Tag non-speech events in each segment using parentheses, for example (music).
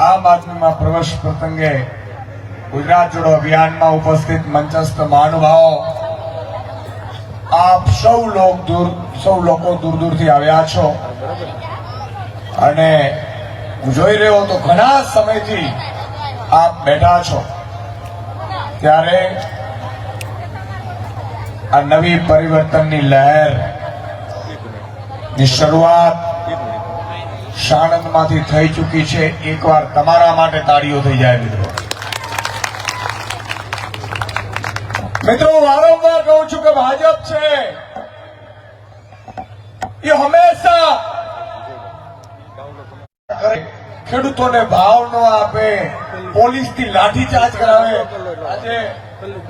આમ આદમીમાં પ્રવેશ પ્રસંગે ગુજરાત જોડો અભિયાનમાં ઉપસ્થિત મંચસ્થ મહાનુભાવો, આપ સૌ લોક દૂર, સૌ લોકો દૂર દૂરથી આવ્યા છો. અને હું જોઈ રહ્યો તો ઘણા સમયથી આપ બેઠા છો. ત્યારે આ નવી પરિવર્તનની લહેર, ની શરૂઆત સાણંદમાંથી થઈ ચૂકી છે. એકવાર તમારા માટે તાળીઓ થઈ જાય મિત્રો. મિત્રો, વારંવાર કહું છું કે ભાજપ છે. એ હંમેશા ખેડૂતોને ભાવ ન આપે પોલીસથી લાઠીચાર્જ કરાવે. આજે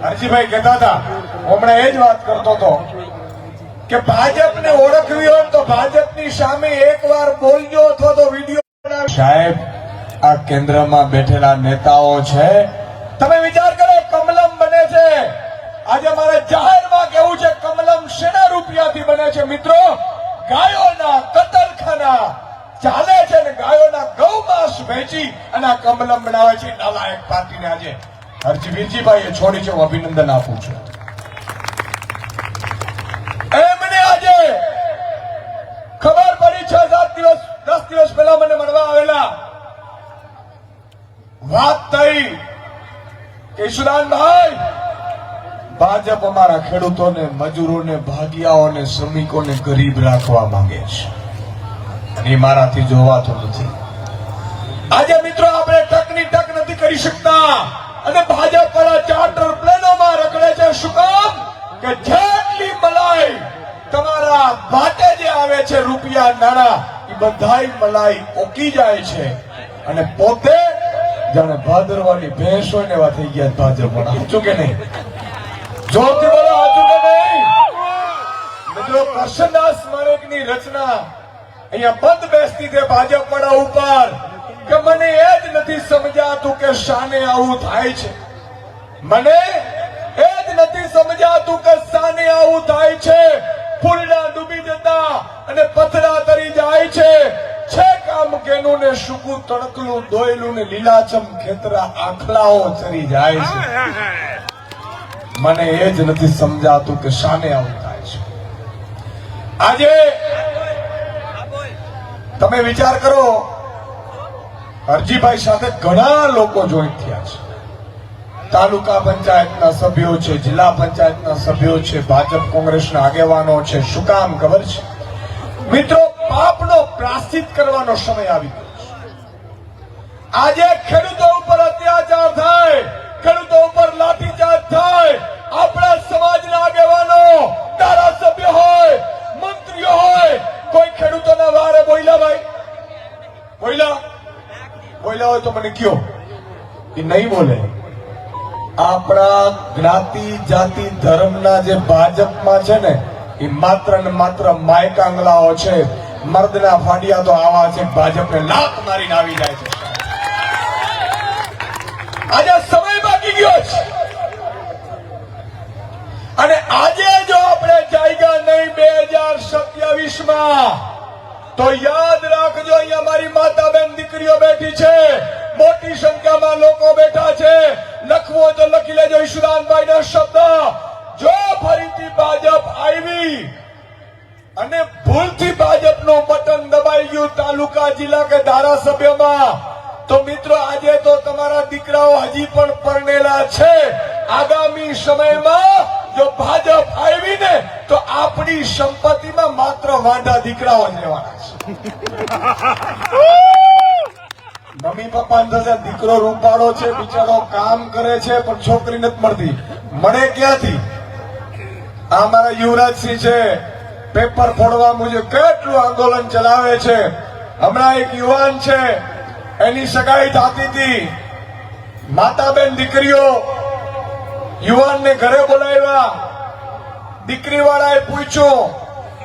હરજીભાઈ કહેતા હતા. હમણાં એ જ વાત કરતો હતો. કે ભાજપને ઓળખવી હોય તો ભાજપની સામે એકવાર બોલજો અથવા તો વીડિયો સાહેબ આ કેન્દ્રમાં બેઠેલા નેતાઓ છે. તમે વિચાર કરો કમલમ બને છે. આજે મારે જાહેરમાં કેવું છે કમલમ શેના રૂપિયાથી બને છે? મિત્રો ગાયોના કતલખાના ચાલે છે ને ગાયોના ગૌમાંસ વેચી અને આ કમલમ બનાવે છે. નાલાયક પાર્ટીને આજે હરજી વીરજીભાઈએ છોડી છે. હું અભિનંદન આપું છું એમને આજે ખબર પડી છ, સાત દિવસ, દસ દિવસ પહેલા મને મળવા આવેલા. વાત થઈ કેશુદાનભાઈ ભાજપ અમારા ખેડૂતોને, મજૂરોને, ભાગિયાઓને, શ્રમિકોને ગરીબ રાખવા માંગે છે. અને મારાથી જોવાતું નથી. આજે મિત્રો આપણે ટકની ટક નથી કરી શકતા. અને ભાજપ વાળા ચાર્ટર પ્લેનોમાં રખડે છે. શું કામ? કે જેટલી મલાઈ તમારા માટે જે આવે છે રૂપિયા નાણા, એ બધાય મલાઈ ઓકી જાય છે. અને પોતે જાણે ભાદરવાની ભેંસ હોય ને એવા થઈ ગયા ભાદર પણ સાચું કે નહીં? જોરથી બોલો સાચું કે નહીં? મિત્રો સ્મારકની રચના અહીંયા બંધ બેસતી તે ભાજપ વાળા ઉપર, કે મને એ જ નથી સમજાતું કે શાને આવું થાય છે. મને એ જ નથી સમજાતું કે શાને આવું થાય છે. ફૂલડા ડૂબી જતા અને પથરા તરી જાય છે. છે કામ કેનું ને સુકું તડકલું દોયલું ને લીલાચમ ખેતરા આખલાઓ ચરી જાય છે. મને એ જ નથી સમજાતું કે શાને આવું થાય છે. આજે તમે વિચાર કરો હરજીભાઈ સાથે ઘણા લોકો જોઈન્ટ થયા છે. તાલુકા પંચાયતના સભ્યો છે, જિલ્લા પંચાયતના સભ્યો છે, ભાજપ કોંગ્રેસના આગેવાનો છે. શું કામ ખબર છે? મિત્રો, પાપનો પ્રાશ્ચિત કરવાનો સમય આવી ગયો આજે ખેડૂતો ઉપર અત્યાચાર થાય, ખેડૂતો ઉપર લાઠીચાર્જ થાય. આપણા સમાજના આગેવાનો, ધારાસભ્ય હોય, મંત્રીઓ હોય, કોઈ ખેડૂતોના વારે બોલ્યા ભાઈ. બોલ્યા બોલ્યા હોય તો મને કયો? એ નહીં બોલે. આપણા જ્ઞાતિ, જાતિ, ધર્મના જે ભાજપમાં છે ને, એ માત્ર ને માત્ર માયકાંગલાઓ છે. મર્દના ફાડિયા તો આવા છે, ભાજપને લાત મારીને આવી જાય છે. આજે સમય બાકી ગયો છે. અને આજે જો આપણે જાયગા નહીં બે હજાર સત્યાવીસમાં તો યાદ રાખજો, અહીંયા મારી માતા બેન દીકરીઓ બેઠી છે. મોટી સંખ્યામાં લોકો બેઠા છે. લખવું તો લખી લેજો ઈશુદાનભાઈ ના શબ્દ. જો ફરીથી ભાજપ આવી અને ભૂલથી ભાજપનું બટન દબાઈ ગયું તાલુકા, જિલ્લા કે ધારાસભ્યમાં, તો મિત્રો આજે તો તમારા દીકરાઓ હજી પણ પરણેલા છે. આગામી સમયમાં જો ભાજપ આવી ને તો આપણી સંપત્તિમાં માત્ર વાંઢા દીકરાઓ લેવાના છે. (laughs) મમ્મી પપ્પા થશે દીકરો રૂપાળો છે, બિચારો કામ કરે છે, પણ છોકરી નથી મળતી. મળે ક્યાંથી? આ મારા યુવરાજસિંહ છે. પેપર ફોડવા મુજબ કેટલું આંદોલન ચલાવે છે. હમણાં એક યુવાન છે. એની સગાઈ થતી હતી. માતાબેન દીકરીઓ, યુવાનને ઘરે બોલાવ્યા. દીકરી વાળાએ પૂછ્યું,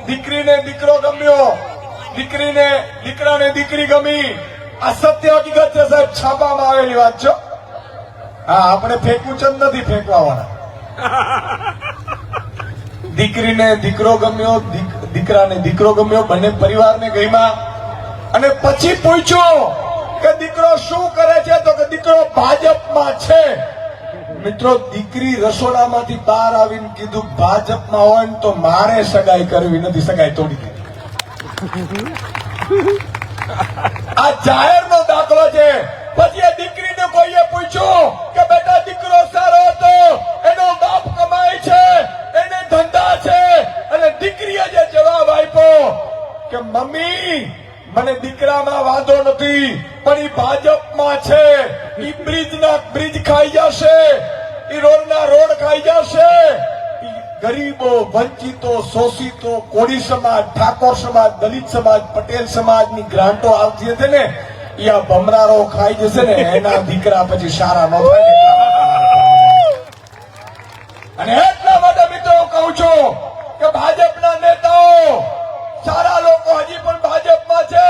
દીકરીને દીકરો ગમ્યો? દીકરીને, દીકરાને દીકરી ગમી? આ સત્ય હકીકત છે સાહેબ, છાપામાં આવેલી વાત છો. હા, આપણે ફેંકવું છે નથી ફેંકવા દીકરીને દીકરો ગમ્યો દીકરાને દીકરો ગમ્યો, બંને પરિવારને ગઈમાં અને પછી પૂછ્યું કે દીકરો શું કરે છે? તો કે દીકરો ભાજપમાં છે. મિત્રો, દીકરી રસોડામાંથી બહાર આવીને કીધું, ભાજપમાં હોય ને તો મારે સગાઈ કરવી નથી, સગાઈ તોડી દીધી. આ જાહેરનો દાખલો છે. પછી એ દીકરીને કોઈએ પૂછ્યું કે બેટા, દીકરો સારો હતો. એનો બાપ કમાય છે, એને ધંધા છે. અને દીકરીએ જે જવાબ આપ્યો કે, મમ્મી, મને દીકરામાં વાંધો નથી, પણ ઈ ભાજપમાં છે. ઈ બ્રિજના બ્રિજ ખાઈ જશે. ઈ રોડના રોડ ખાઈ જશે. ગરીબો, વંચિતો, શોષિતો, કોળી સમાજ, ઠાકોર સમાજ, દલિત સમાજ, પટેલ સમાજની ગ્રાન્ટો આવતી હતી ને ઈ આ ભમરારો ખાઈ જશે ને, એના દીકરા પછી સારા નો. અને એટલા માટે મિત્રો કહું છું કે ભાજપના નેતાઓ, સારા લોકો હજી પણ ભાજપમાં છે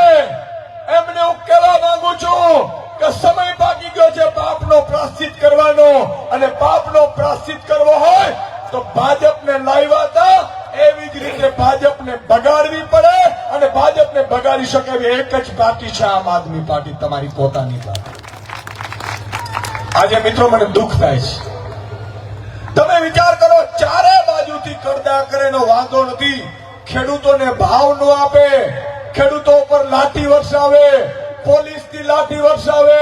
એમને હું કહેવા માંગુ છું કે સમય બાકી ગયો છે, પાપનો પ્રાશ્ચિત કરવાનો અને પાપનો પ્રાશ્ચિત કરવો હોય તો ભાજપને લાવ્યા હતા એવી જ રીતે ભાજપને બગાડવી પડે અને ભાજપને બગાડી શકે એવી એક જ પાર્ટી છે આમ આદમી પાર્ટી, તમારી પોતાની પાર્ટી. આજે મિત્રો મને દુઃખ થાય છે. તમે વિચાર કરો, ચારે બાજુથી કરદા કરેનો વાંધો નથી. ખેડૂતોને ભાવ ન આપે, ખેડૂતો ઉપર લાઠી વરસાવે પોલીસથી લાઠી વરસાવે,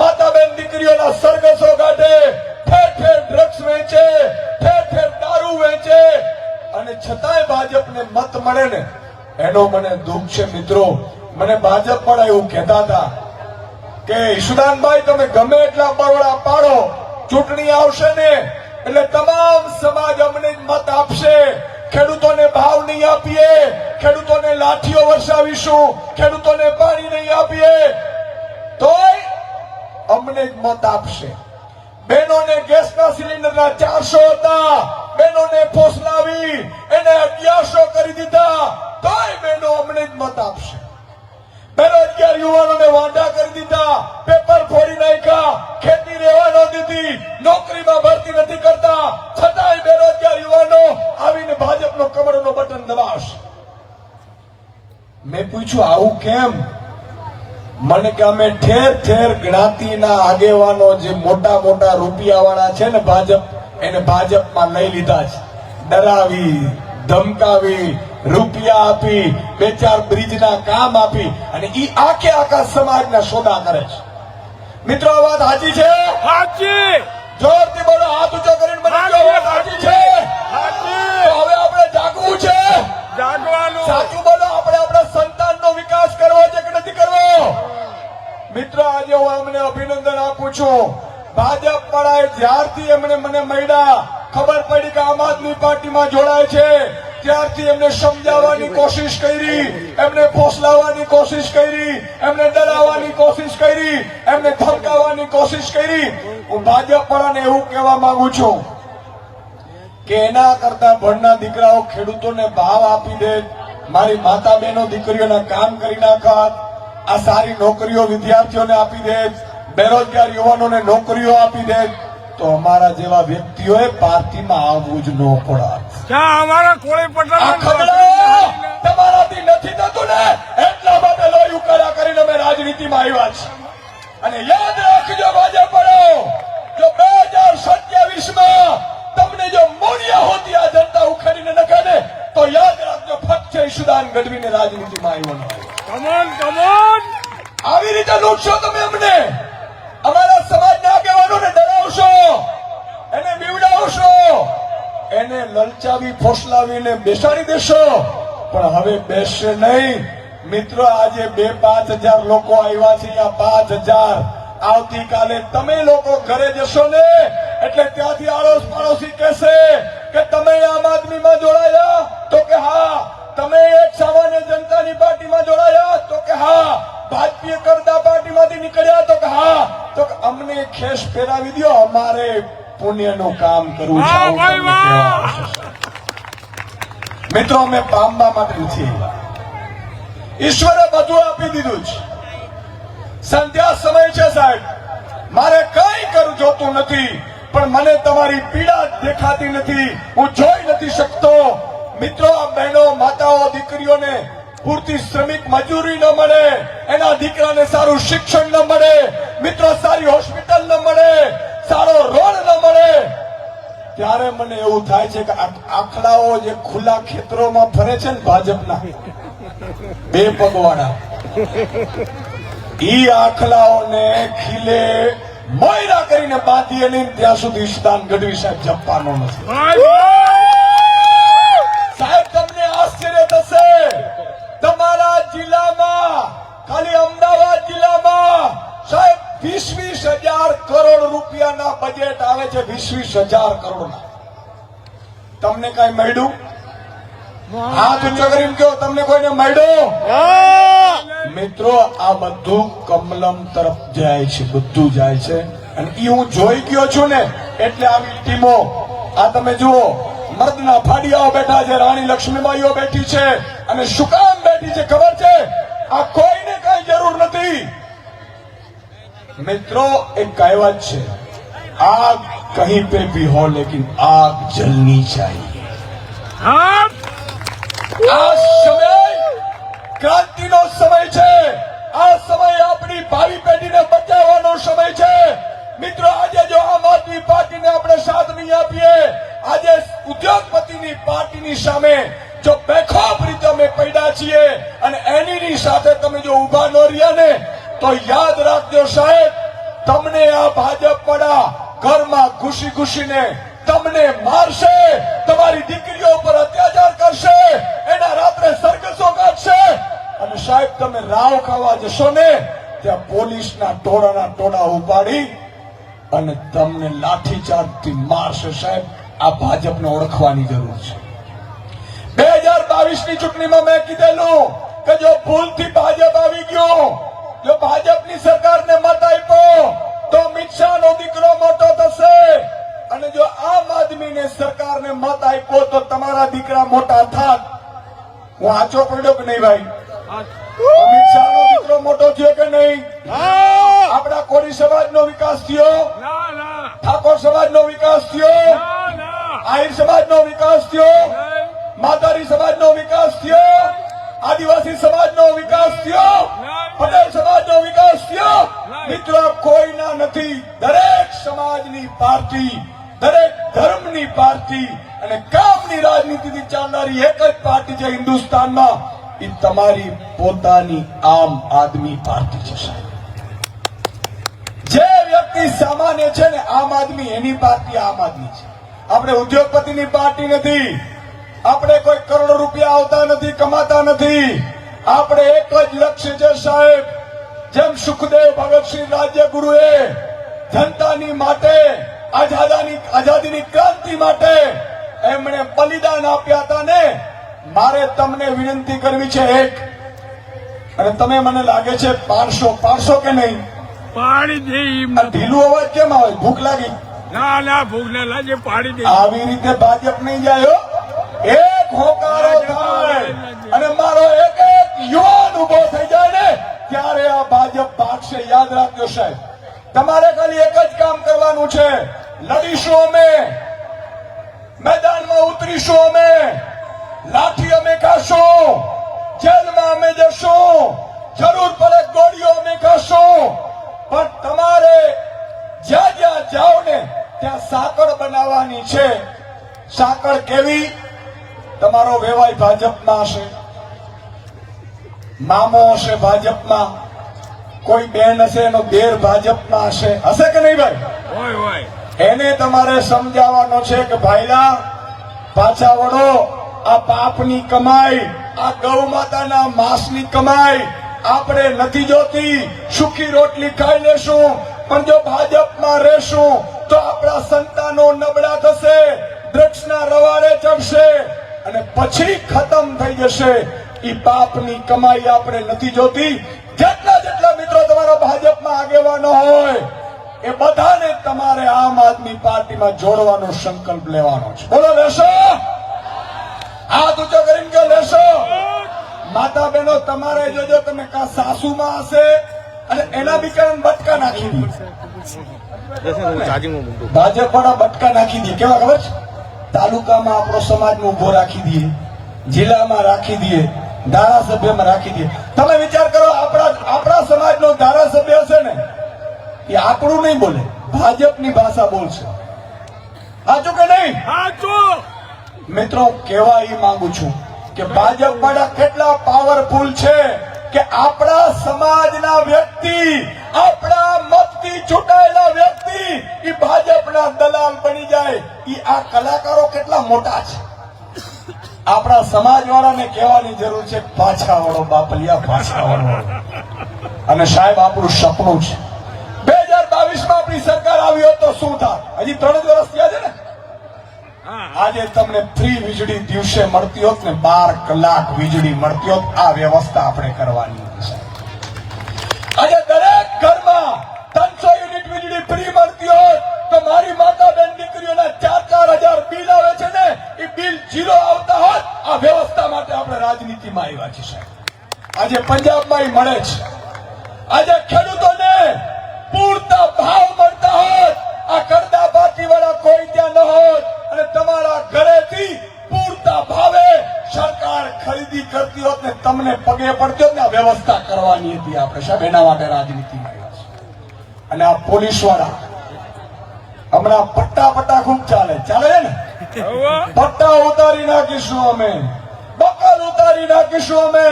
માતાબેન દીકરીઓના સરઘસો કાઢે ઠેર ઠેર ડ્રગ્સ વેચે ઠેર ઠેર દારૂ વેચે. અને છતાંય ભાજપને મત મળે ને, એનો મને દુઃખ છે મિત્રો. મને ભાજપ પણ એવું કહેતા હતા કે, ઈશુદાનભાઈ, તમે ગમે એટલા બરોડા પાડો, ચૂંટણી આવશે ને, એટલે તમામ સમાજ અમને મત આપશે. ખેડૂતોને ભાવ નહીં આપીએ, ખેડૂતોને લાઠીઓ વરસાવીશું, ખેડૂતોને પાણી નહીં આપીએ. તોય અમને જ મત આપશે. બહેનોને ગેસના સિલિન્ડરના ચારસો હતા. બહેનોને ફોસલાવી, એને અગિયારસો કરી દીધા. તોય બહેનો અમને જ મત આપશે. બેરોજગાર યુવાનોને વાંધા કરી દીધા. પેપર ફોડી નાખ્યા. ખેતી રહેવા ન દીધી. નોકરીમાં ભરતી નથી કરતા. છતાંય બેરોજગાર યુવાનો આવીને ભાજપનો કમરનો બટન દબાવશે. મેં પૂછ્યું, આવું કેમ? મને કે અમે ઠેર ઠેર જ્ઞાતિના આગેવાનો જે મોટા મોટા રૂપિયાવાળા છે ને ભાજપ એને ભાજપમાં લઈ લીધા છે. ડરાવી ધમકાવી રૂપિયા આપી બે ચાર બ્રિજના કામ આપી અને ઈ આખે આખા સમાજના સોદા કરે છે. મિત્રો આ વાત સાચી છે? સાચી જોરથી બોલો હાથ ઊંચો કરીને મને વાત સાચી છે. સાચી હવે આપણે જાગવું છે? જાગવાનું. સાચું બોલો આપણે આપણા સંતાનનો વિકાસ કરવો છે કે નથી કરવો? મિત્રો, આજે હું એમને અભિનંદન આપું છું. ભાજપ વાળાએ જ્યારથી એમને મને મળ્યા, ખબર પડી કે આમ આદમી પાર્ટીમાં જોડાય છે. ત્યારથી એમને સમજાવવાની કોશિશ કરી, એમને ફોસલાવવાની કોશિશ કરી, એમને ડરાવવાની કોશિશ કરી, એમને ધમકાવવાની કોશિશ કરી. હું ભાજપ વાળાને એવું કહેવા માંગુ છું કે એના કરતા ભણના દીકરાઓ ખેડૂતોને ભાવ આપી દે. મારી માતા બહેનો દીકરીઓના કામ કરી નાખત આ સારી નોકરીઓ વિદ્યાર્થીઓને આપી દે. બેરોજગાર યુવાનોને નોકરીઓ આપી દે. તો અમારા જેવા વ્યક્તિઓએ પાર્ટીમાં આવવું જ ન ક્યાં અમારા કોળી પટેલ તમારાથી નથી થતું ને. એટલા માટે લોહી ઉકાળા કરીને અમે રાજનીતિમાં આવ્યા છીએ. અને યાદ રાખજો ભાજપ પડો. જો બે હજાર સત્યાવીસમાં તમને જો મોડિયા હોતી આ જનતા ઉખાડીને નખે ને તો યાદ રાખજો ફક્ત ઈશુદાન ગઢવીને રાજનીતિમાં આવ્યો. કમોન કમોન આવી રીતે લૂંટશો તમે અમને. અમારા સમાજના આગેવાનોને ડરાવશો એને બીવડાવશો એને લલચાવી ફોસલાવીને બેસાડી દેશો. પણ હવે બેસશે નહીં. મિત્રો આજે બે પાંચ હજાર લોકો આવ્યા છે આ પાંચ હજાર. આવતીકાલે તમે લોકો ઘરે જશો ને એટલે ત્યાંથી આડોશ પાડોશી કહેશે કે તમે આમ આદમીમાં જોડાયા તો કે હા તમે એક સામાન્ય જનતાની પાર્ટીમાં જોડાયા તો કે હા ભાજપીય કરતા પાર્ટીમાંથી નીકળ્યા તો કે હા તો કે અમને ખેસ ફેરાવી દો અમારે પુણ્યનું કામ કરવું છે. મિત્રો અમે પામવા માટે નથી ઈશ્વરે બધું આપી દીધું છે સંધ્યા સમય છે સાહેબ. મારે કઈ કરું જોતું નથી. પણ મને તમારી પીડા દેખાતી નથી. હું જોઈ નથી શકતો. મિત્રો બહેનો, માતાઓ, દીકરીઓને પૂરતી શ્રમિક મજૂરી ન મળે. એના દીકરાને સારું શિક્ષણ ન મળે. મિત્રો, સારી હોસ્પિટલ ન મળે. સારો રોડ ન મળે. ત્યારે મને એવું થાય છે કે આખડાઓ જે ખુલ્લા ખેતરોમાં ફરે છે ને ભાજપના, બે પગવાળા, ઈ આખલાઓને ખીલે મોયરા કરીને બાંધીએ નહીં ત્યાં સુધી સ્થાન ગઢવી સાહેબ જપવાનો નથી. સાહેબ તમને આશ્ચર્ય થશે. તમારા જિલ્લામાં ખાલી અમદાવાદ જિલ્લામાં સાહેબ વીસ વીસ હજાર કરોડ રૂપિયાના બજેટ આવે છે વીસ વીસ હજાર કરોડના. તમને કઈ મળ્યું? હાથ ઊંચો કરીને કયો તમને કોઈને મળ્યો? મિત્રો આ બધું કમલમ તરફ જાય છે બધું જાય છે. અને એ હું જોઈ ગયો છું ને એટલે આવી ટીમો આ તમે જુઓ મર્દના ફાડિયાઓ બેઠા છે રાણી લક્ષ્મીબાઈઓ બેઠી છે અને શું કામ બેઠી છે ખબર છે? આ કોઈને કઈ જરૂર નથી. મિત્રો એક કહેવત છે આગ કહી પે ભી હો લેકિન આગ જલની ચાહીએ. આ સમય ક્રાંતિનો સમય છે. આ સમય આપણી ભાવિ પેઢીને બચાવવાનો સમય છે. મિત્રો, આજે જો આમ આદમી પાર્ટીને આપણે સાથ નહીં આપીએ, આજે ઉદ્યોગપતિની પાર્ટીની સામે જો બેખોફ રીતે અમે પડ્યા છીએ અને એની સાથે તમે જો ઊભા ન રહ્યા ને, તો યાદ રાખજો સાહેબ, તમને આ ભાજપ વાળા ઘરમાં ઘૂસી ઘૂસીને તમને મારશે, તમારી દીકરીઓ પર અત્યાચાર કરશે, એના રાત્રે સરકસો કાઢશે. અને સાહેબ, તમે રાવ ખાવા જશો ને, ત્યાં પોલીસના ટોળાના ટોળા ઉપાડી અને તમને લાઠીચાર્જથી મારશે સાહેબ. આ ભાજપને ઓળખવાની જરૂર છે. બે હજાર બાવીસની ચૂંટણીમાં મેં કીધેલું કે જો ભૂલથી ભાજપ આવી ગયો, જો ભાજપની સરકારને મત આપ્યો, તો અમિત શાહનો દીકરો મોટો થશે. અને જો આમ આદમીને સરકારને મત આપ્યો તો તમારા દીકરા મોટા થાત. હું આચો પડ્યો કે નહીં ભાઈ? અમિત શાહનો દીકરો મોટો થયો કે નહીં? આપણા કોરી સમાજ નો વિકાસ થયો? ઠાકોર સમાજ નો વિકાસ થયો? આહિર સમાજ નો વિકાસ થયો? નહીં. સમાજ નો વિકાસ થયો? આદિવાસી સમાજનો વિકાસ થયો? પટેલ સમાજનો વિકાસ થયો? મિત્રો કોઈના નથી. દરેક સમાજની પાર્ટી દરેક ધર્મની પાર્ટી અને કામની રાજનીતિથી ચાલનારી એક જ પાર્ટી છે હિન્દુસ્તાનમાં, એ તમારી પોતાની આમ આદમી પાર્ટી છે જે વ્યક્તિ સામાન્ય છે ને આમ આદમી, એની પાર્ટી આમ આદમી છે. આપણે ઉદ્યોગપતિની પાર્ટી નથી. આપણે કોઈ કરોડો રૂપિયા આવતા નથી, કમાતા નથી. આપણે એક જ લક્ષ્ય છે, સાહેબ. જેમ સુખદેવ ભગતસિંહ રાજ્યગુરુએ જનતાની માટે આઝાદાની આઝાદીની ક્રાંતિ માટે એમણે બલિદાન આપ્યા હતા ને મારે તમને વિનંતી કરવી છે એક. અને તમે મને લાગે છે પારસો પારસો કે નહીં? પાડી દે ઢીલું અવાજ કેમ આવે? ભૂખ લાગી. ના ના ભૂખ ના લાગે પાડી દે. આવી રીતે ભાજપ નહીં જાય એક હોકારો થાય. અને મારો એક એક યુવાન ઊભો થઈ જાય ને ત્યારે આ ભાજપ ભાગશે. યાદ રાખજો સાહેબ. તમારે ખાલી એક જ કામ કરવાનું છે. લડીશું અમે. મેદાનમાં ઉતરીશું અમે. લાઠી અમે ખાશું. જેલમાં અમે જશું. જરૂર પડે ગોળીઓ અમે ખાશું. પણ તમારે જ્યાં જ્યાં જાઓ ને, ત્યાં સાકળ બનાવવાની છે. સાંકળ કેવી? તમારો વેવાય ભાજપમાં હશે. મામો હશે ભાજપમાં. કોઈ બેન હશે એનો દેર ભાજપમાં હશે. હશે કે નહીં ભાઈ? હોય હોય. એને તમારે સમજાવવાનો છે કે ભાઈલા, પાછા વળો. આ પાપની કમાઈ, આ ગૌ માતાના માંસની કમાઈ આપણે નથી જોતી. સુખી રોટલી ખાઈ લેશું, પણ જો ભાજપમાં રહેશું, તો આપણા સંતાનો નબળા થશે ડ્રગ્સના રવાડે ચડશે અને પછી ખતમ થઈ જશે. એ પાપની કમાઈ આપણે નથી જોતી. જેટલા જેટલા મિત્રો તમારા ભાજપમાં આગેવાનો હોય એ બધાને તમારે આમ આદમી પાર્ટીમાં જોડવાનો સંકલ્પ લેવાનો છે. બોલો, લેશો? હાથ ઊંચો કરીને કે લેશો? માતા બહેનો તમારે જોજો, તમે કા સાસુમાં હશે અને એના બિચારા બટકા નાખી દી. ભાજપ વાળા બટકા નાખી દે. કેવા ખબર છે? તાલુકામાં આપણો સમાજ ઊભો રાખી દઈએ, જિલ્લામાં રાખી દઈએ, ધારાસભ્યમાં રાખી દઈએ. તમે વિચાર કરો, આપણા આપણા સમાજનો ધારાસભ્ય હશે ને એ આપણું નહીં બોલે ભાજપની ભાષા બોલશે. સાચું કે નહીં? સાચું! મિત્રો કહેવા એ માંગુ છું કે ભાજપ વાળા કેટલા પાવરફુલ છે કે આપણા સમાજના વ્યક્તિ આપણા મતથી ચૂંટાયેલા વ્યક્તિ એ ભાજપના દલાલ બની જાય. એ આ કલાકારો કેટલા મોટા છે? આપણા સમાજ વાળાને કહેવાની જરૂર છે પાછા વાળો બાપલિયા પાછા વાળો. અને સાહેબ આપણું સપનું છે. માં આપણી સરકાર આવી હોત તો શું થાય હજી ત્રણ જ વર્ષ થયા છે ને? આજે તમને ફ્રી વીજળી દિવસે મળતી હોત ને બાર કલાક વીજળી મળતી હોત આ વ્યવસ્થા આપણે કરવાની છે. આજે દરેક ઘરમાં ત્રણસો યુનિટ વીજળી ફ્રી મળતી હોત તો મારી માતા બેન દીકરીઓના ચાર ચાર હજાર બિલ આવે છે ને એ બિલ જીરો આવતા હોત આ વ્યવસ્થા માટે આપણે રાજનીતિમાં આવ્યા છીએ આજે પંજાબમાં મળે છે. આજે ખેડૂતોને પૂરતા તમને પગે પડતો ને વ્યવસ્થા કરવાની હતી આપણે. સાહેબ, એના માટે રાજનીતિ અને આ પોલીસવાળા હમણાં પટ્ટા પટ્ટા ખૂબ ચાલે. ચાલે ને? પટ્ટા ઉતારી નાખીશું અમે. બકલ ઉતારી નાખીશું અમે.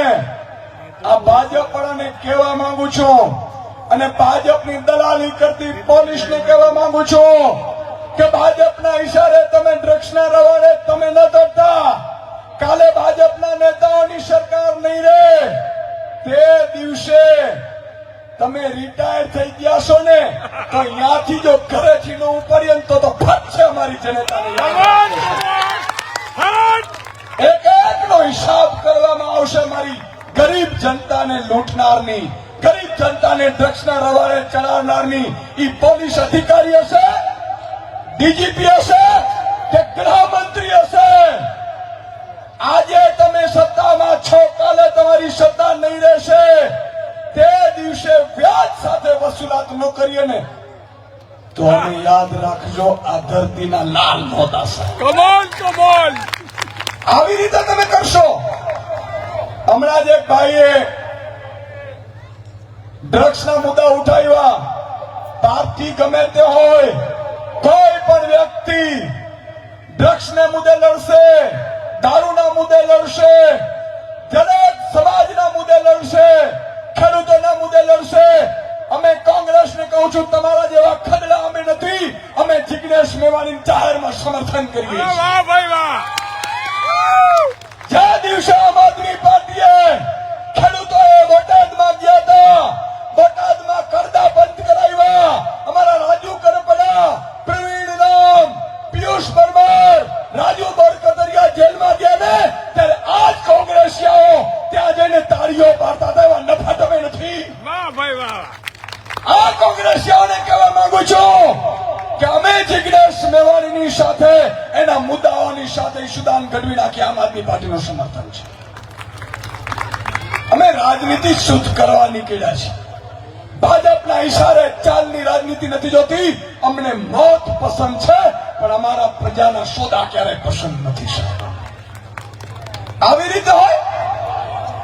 આ ભાજપ વાળાને કહેવા માંગુ છું અને ભાજપની દલાલી કરતી પોલીસને કહેવા માંગુ છું કે ભાજપના ઈશારે તમે ડ્રગ્સના રવાડે તમે ન દોડતા. કાલે ભાજપના નેતાઓની સરકાર નહીં રહે તે દિવસે તમે રિટાયર થઈ ગયા છો ને, તો અહીંયાથી જો ઘરે છીનો ઉપરીએ તો તો ફટ છે અમારી જનતાને એક એકનો હિસાબ કરવામાં આવશે મારી ગરીબ જનતાને લૂંટનારની, ગરીબ જનતાને ડ્રગ્સના રવાડે ચડાવનારની. ઈ પોલીસ અધિકારી હશે, ડીજીપી હશે કે ગૃહમંત્રી હશે? આજે તમે સત્તામાં છો કાલે તમારી સત્તા નહીં રહેશે. તે દિવસે વ્યાજ સાથે વસૂલાત ન કરીએ ને તો અમે યાદ રાખજો આ ધરતીના લાલ સાહેબ. કમાન કમાન આવી રીતે તમે કરશો. હમણાં જ એક ભાઈએ ડ્રગ્સના મુદ્દા ઉઠાવ્યા. પાર્ટી ગમે તે હોય કોઈ પણ વ્યક્તિ ડ્રગ્સને મુદ્દે લડશે. દારૂના મુદ્દે લડશે દરેક સમાજના મુદ્દે લડશે ખેડૂતોના મુદ્દે લડશે. અમે કોંગ્રેસને કહું છું તમારા જેવા ખદડા અમે નથી અમે જિગ્નેશ મેવાણી જાહેરમાં સમર્થન કરીએ છીએ. જે દિવસે આમ આદમી પાર્ટીએ ખેડૂતોએ બોટાદમાં ગયા હતા બોટાદમાં કરદા બંધ કરાવ્યા અમારા રાજુ કરપડા પ્રવીણ રામ પિયુષ પરમાર રાજુ બરકતરિયા જેલમાં ગયા ને ત્યારે આજ કોંગ્રેસીઓ ત્યાં જઈને તાળીઓ પાડતા હતા એવા નફા તમે નથી વાહ ભાઈ વાહ આ કોંગ્રેસીઓને કહેવા છું કે અમે જિજ્ઞેશ મેવાણીની સાથે, એના મુદ્દાઓની સાથે સુદાન ઘડવી નાખી, આમ આદમી પાર્ટીનું સમર્થન છે. અમે રાજનીતિ શુદ્ધ કરવા નીકળ્યા છીએ. ભાજપના ઈશારે ચાલની રાજનીતિ નથી જોતી, અમને મોત પસંદ છે, પણ અમારા પ્રજાના સોદા ક્યારેય પસંદ નથી આવી રીતે હોય?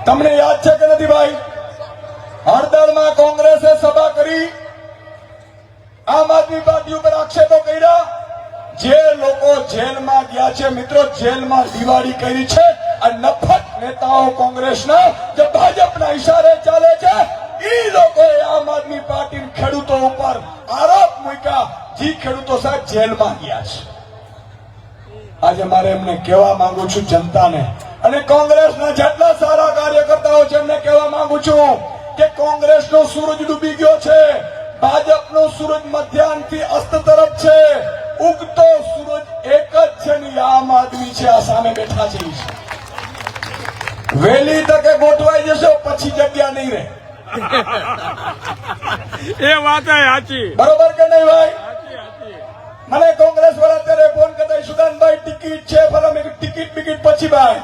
તમને યાદ છે કે નથી ભાઈ? હળદરમાં કોંગ્રેસે સભા કરી આમ આદમી પાર્ટી ઉપર આક્ષેપો કર્યા. જે લોકો જેલમાં ગયા છે, મિત્રો, જેલમાં દિવાળી કરી છે નફત નેતાઓ કોંગ્રેસના, જે ભાજપના ઇશારે ચાલે છે, ઈ લોકોએ આમ આદમી પાર્ટી ખેડૂતો ઉપર આરોપ મૂક્યા. જે ખેડૂતો સાહેબ જેલમાં ગયા છે. આજે મારે એમને કહેવા માંગુ છું જનતાને. અને કોંગ્રેસના જેટલા સારા કાર્યકર્તાઓ છે એમને કહેવા માંગુ છું કે કોંગ્રેસનો સૂરજ ડૂબી ગયો છે. ભાજપનો સૂરજ મધ્યાહનથી અસ્ત તરફ છે. ઉગતો સૂરજ એક જ છે ને આમ આદમી છે આ સામે બેઠા છે વહેલી તકે ગોઠવાઈ જશે પછી જગ્યા નહીં રહે. એ વાત સાચી. બરોબર કે નહીં ભાઈ? મને કોંગ્રેસ વાળા અત્યારે ફોન કરતા સુદાનભાઈ ટિકિટ છે પણ ટિકિટ બિકિટ પછી ભાઈ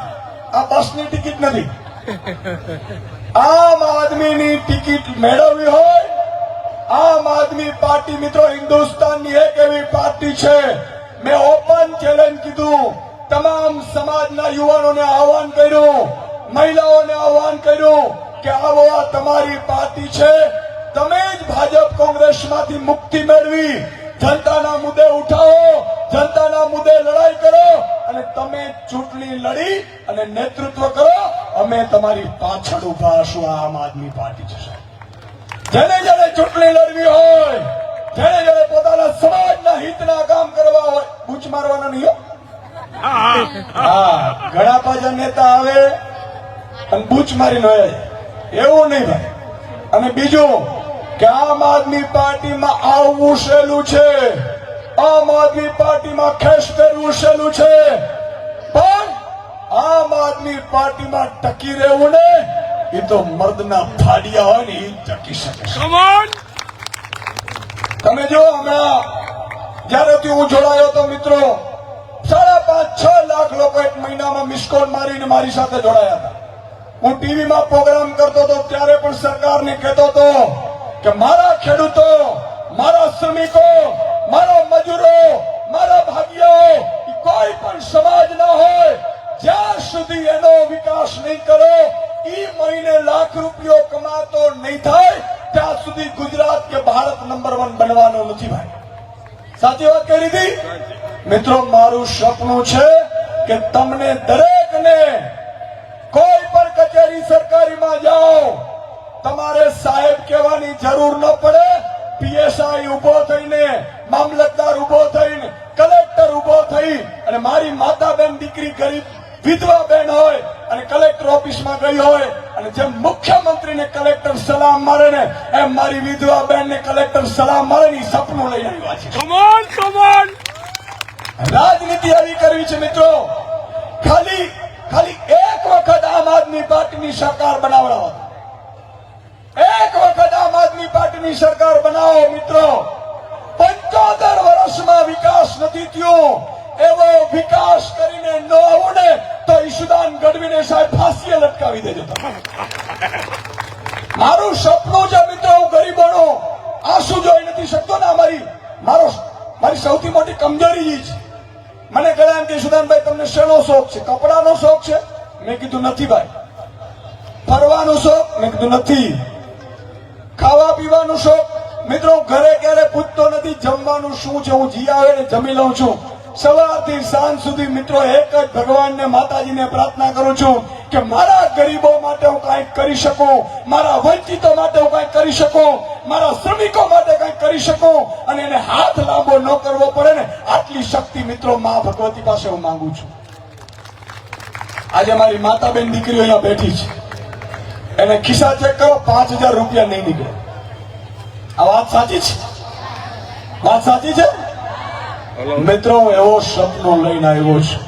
આ બસની ટિકિટ નથી. (laughs) આમ આદમીની ટિકિટ મેળવવી હોય આમ આદમી પાર્ટી મિત્રો હિન્દુસ્તાનની એક એવી પાર્ટી છે. મેં ઓપન ચેલેન્જ કીધું. તમામ સમાજના યુવાનોને આહવાન કર્યું. મહિલાઓને આહવાન કર્યું કે આવો આ તમારી પાર્ટી છે. તમે જ ભાજપ કોંગ્રેસમાંથી મુક્તિ મેળવી. જનતાના મુદ્દે ઉઠાવો. જનતાના મુદ્દે લડાઈ કરો અને તમે ચૂંટણી લડી અને નેતૃત્વ કરો. અમે તમારી પાછળ ઊભા હશું આમ આદમી પાર્ટી છે. જેને જેને ચૂંટણી લડવી હોય, જેને જેને પોતાના સમાજના હિતના કામ કરવા હોય, બૂચ મારવાના નહીં ઘણા પાછા નેતા આવે અને બૂચ મારીને વયા એવું નહીં ભાઈ અને બીજું કે આમ આદમી પાર્ટીમાં આવવું સહેલું છે. આમ આદમી પાર્ટીમાં ખેસ કરવું સહેલું છે. પણ આમ આદમી પાર્ટીમાં ટકી રહેવું ને એ તો મર્દના ફાડિયા હોય ને એ ચકી શકે તમે જો હમણાં જ્યારેથી હું જોડાયો તો મિત્રો સાડા પાંચ છ લાખ લોકો એક મહિનામાં મિસકોલ મારીને મારી સાથે જોડાયા હતા. હું ટીવીમાં પ્રોગ્રામ કરતો હતો ત્યારે પણ સરકારને કહેતો હતો કે મારા ખેડૂતો મારા શ્રમિકો મારા મજૂરો મારા ભાગીઓ કોઈ પણ સમાજ ના હોય જ્યાં સુધી એનો વિકાસ નહીં કરો ઈ મહિને લાખ રૂપિયો કમાતો નહીં થાય, ત્યાં સુધી ગુજરાત કે ભારત નંબર વન બનવાનો નથી ભાઈ. સાચી વાત કરી હતી મિત્રો, મારું સપનું છે કે તમને દરેકને કોઈ પણ કચેરી સરકારીમાં જાઓ, તમારે સાહેબ કહેવાની જરૂર ન પડે. પીએસઆઈ ઊભો થઈને, મામલતદાર ઊભો થઈને, કલેક્ટર ઊભો થઈ અને મારી માતા બેન દીકરી ગરીબ વિધવા બેન હોય અને કલેક્ટર ઓફિસમાં ગઈ હોય અને જેમ મુખ્યમંત્રીને કલેક્ટર સલામ મારે ને એમ મારી વિધવા બેનને કલેક્ટર સલામ મારે ને સપનું લઈ આવ્યા છે. કમોન કમોન રાજનીતિ આવી કરવી છે મિત્રો. ખાલી ખાલી એક વખત આમ આદમી પાર્ટીની સરકાર બનાવડાવો. એક વખત આમ આદમી પાર્ટીની સરકાર બનાવો મિત્રો. પંચોતેર વર્ષમાં વિકાસ નથી થયો. એવો વિકાસ કરીને ન આવું ને તો ઈશુદાન ગઢવીને સાહેબ ફાંસીએ લટકાવી દેજો મારું સપનું છે મિત્રો, હું ગરીબોનો આંસુ જોઈ નથી શકતો ને અમારી. મારો મારી સૌથી મોટી કમજોરી છે. મને કહેલા એમ કે, ઈશુદાનભાઈ, તમને શેનો શોખ છે? કપડાનો શોખ છે? મેં કીધું, નથી ભાઈ. ફરવાનો શોખ? મેં કીધું, નથી. ખાવા પીવાનો શોખ? મિત્રો ઘરે ક્યારે પૂછતો નથી, જમવાનું શું છે? હું જી આવે ને જમી લઉં છું. સવારથી સાંજ સુધી મિત્રો એક જ ભગવાનને માતાજીને પ્રાર્થના કરું છું કે મારા ગરીબો માટે હું કંઈક કરી શકું, મારા વંચિતો માટે હું કંઈક કરી શકું, મારા શ્રમિકો માટે કંઈક કરી શકું અને એને હાથ લાંબો ન કરવો પડે ને, આટલી શક્તિ મિત્રો મા ભગવતી પાસે હું માંગુ છું. આજે મારી માતા બેન દીકરીઓ અહીંયા બેઠી છે. એને ખિસ્સા ચેક કરો, પાંચ હજાર રૂપિયા નહીં નીકળે. આ વાત સાચી છે? વાત સાચી છે? મિત્રો એવો સપનો લઈને આવ્યો છે.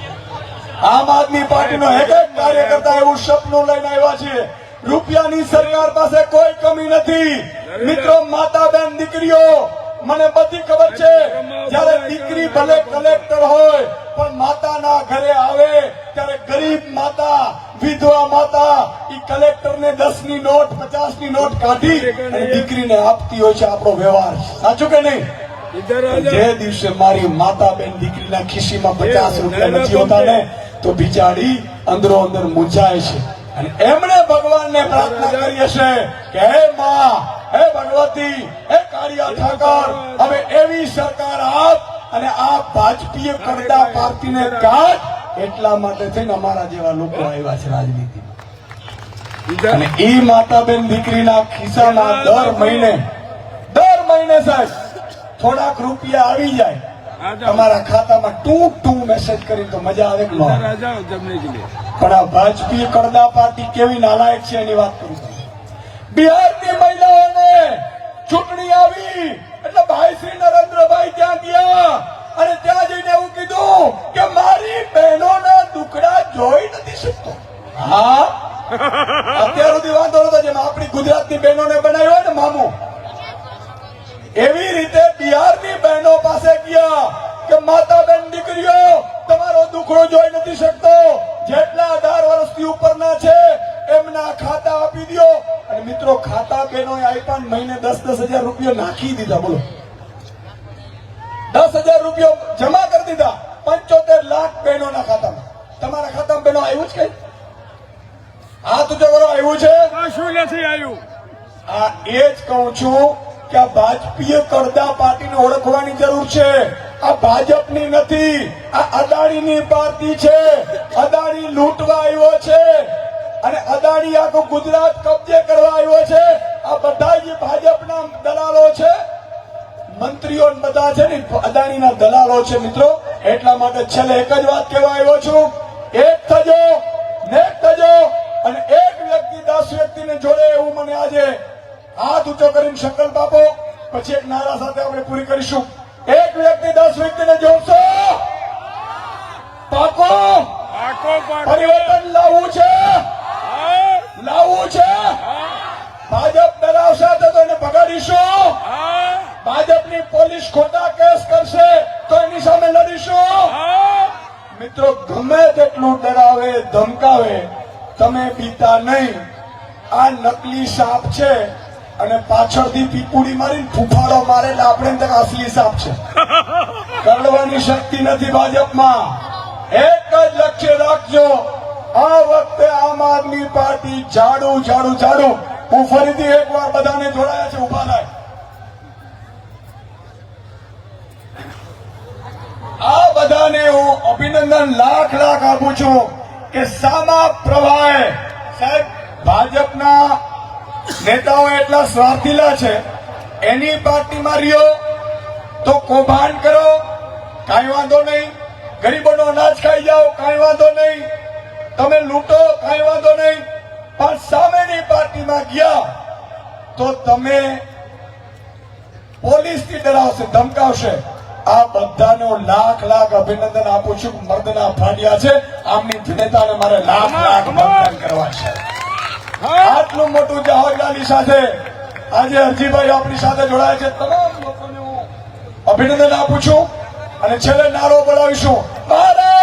આમ આદમી પાર્ટીનો એક એક કાર્યકર્તા એવું સપનું લઈને આવ્યા છે. રૂપિયાની સરકાર પાસે કોઈ કમી નથી. મિત્રો માતા બેન દીકરીઓ, મને બધી ખબર છે, જયારે દીકરી ભલે કલેક્ટર હોય, પણ માતાના ઘરે આવે, ત્યારે ગરીબ માતા, વિધવા માતા, ઈ કલેક્ટરને દસની નોટ પચાસની નોટ કાઢી અને દીકરીને આપતી હોય છે આપણો વ્યવહાર. સાચું કે નહીં? જે. દિવસે મારી માતા બેન દીકરીના ખિસ્સીમાં પચાસ રૂપિયા નથી હોતા ને તો બિચારી અંદરો અંદર મૂંઝાય છે. અને એમણે ભગવાનને પ્રાર્થના કરી હશે કે હે માં હે ભગવતી હે કાળિયા ઠાકર હવે એવી સરકાર આપ અને આ ભાજપીય કરતા પાર્ટીને કાઢ. એટલા માટે થઈને અમારા જેવા લોકો આવ્યા છે રાજનીતિ ઇધર અને ઈ માતા બેન દીકરીના ખિસ્સામાં દર મહિને દર મહિને સાહેબ થોડાક રૂપિયા આવી જાય. તમારા ખાતામાં ટૂંક ટૂંક મેસેજ કરી તો મજા આવે પણ આ ભાજપી કડદા પાર્ટી કેવી નાલાયક છે એની વાત કરું બિહારની મહિલાઓને ચૂંટણી આવી. એટલે ભાઈ શ્રી નરેન્દ્રભાઈ ત્યાં ગયા. અને ત્યાં જઈને એવું કીધું કે મારી બહેનોના દુખડા જોઈ નથી શકતો. હા? અત્યાર સુધી વાંધો નતો જેમ આપણી ગુજરાતની બહેનોને બનાવ્યો ને મામું. એવી રીતે બિહારની બહેનો પાસે ગયા કે માતા બેન દીકરીઓ તમારો દુખડો જોઈ નથી શકતો. જેટલા અઢાર વર્ષથી ઉપરના છે એમના ખાતા આપી દો અને મિત્રો ખાતા બહેનો આપ્યા મહિને દસ દસ હજાર રૂપિયા નાખી દીધા બોલો. દસ હજાર રૂપિયા જમા કરી દીધા પંચોતેર લાખ બહેનોના ખાતામાં. તમારા ખાતામાં બહેનો આવ્યું છે કઈ? હાથ ઊંચો કરો આવ્યું છે? કશું નથી આવ્યું? આ એ જ કહું છું કે આ ભાજપીય કરદા પાર્ટીને ઓળખવાની જરૂર છે. આ ભાજપની નથી, આ અદાણીની પાર્ટી છે. અદાણી લૂંટવા આવ્યો છે અને અદાણી આખું ગુજરાત કબજે કરવા આવ્યો છે. આ બધા જ ભાજપના દલાલો છે, મંત્રીઓ બધા છે ને, અદાણીના દલાલો છે મિત્રો. એટલા માટે છેલ્લે એક જ વાત કહેવા આવ્યો છું. એક થજો નેક થજો, અને એક વ્યક્તિ, દસ વ્યક્તિને જોડે એવું મને આજે હાથ ઊંચો કરીને સંકલ્પ આપો. પછી એક નારા સાથે આપણે પૂરી કરીશું. એક વ્યક્તિ દસ વ્યક્તિને જોડશો. પાકો. પરિવર્તન લાવવું છે. લાવવું છે. ભાજપ ડરાવશે તો એને ભગાડીશું. ભાજપની પોલીસ ખોટા કેસ કરશે તો એની સામે લડીશું. મિત્રો ગમે તેટલું ડરાવે ધમકાવે તમે પીતા નહીં. આ નકલી સાપ છે. અને પાછળથી પીપુડી મારીને ફૂફાડો મારે એટલે આપણે અસલી સાપ છે. કરવાની શક્તિ નથી ભાજપમાં. એક જ લક્ષ્ય રાખજો. આ વખતે આમ આદમી પાર્ટી ઝાડુ ઝાડુ ઝાડુ. હું ફરીથી એકવાર બધાને જોડાયા છે ઊભા થાય. આ બધાને હું અભિનંદન લાખ લાખ આપું છું કે સામા પ્રવાહે સાહેબ, ભાજપના નેતાઓ એટલા સ્વાર્થીલા છે એની પાર્ટીમાં રહ્યો તો કૌભાંડ કરો કાંઈ વાંધો નહીં. ગરીબોનો અનાજ ખાઈ જાઓ કાંઈ વાંધો નહીં. તમે લૂંટો કાંઈ વાંધો નહીં. પણ સામેની પાર્ટીમાં ગયા તો તમે પોલીસથી ડરાવશે ધમકાવશે. આ બધાનો લાખ લાખ અભિનંદન આપું છું. મર્દના ફાડ્યા છે. આમની જનતાને મારે લાખ લાખ વંદન કરવા છે. આટલું મોટું જવાહરલાલની સાથે આજે હરજીભાઈ આપણી સાથે જોડાયા છે. તમામ લોકોને હું અભિનંદન આપું છું અને છેલ્લે નારો બોલાવીશું. ભારત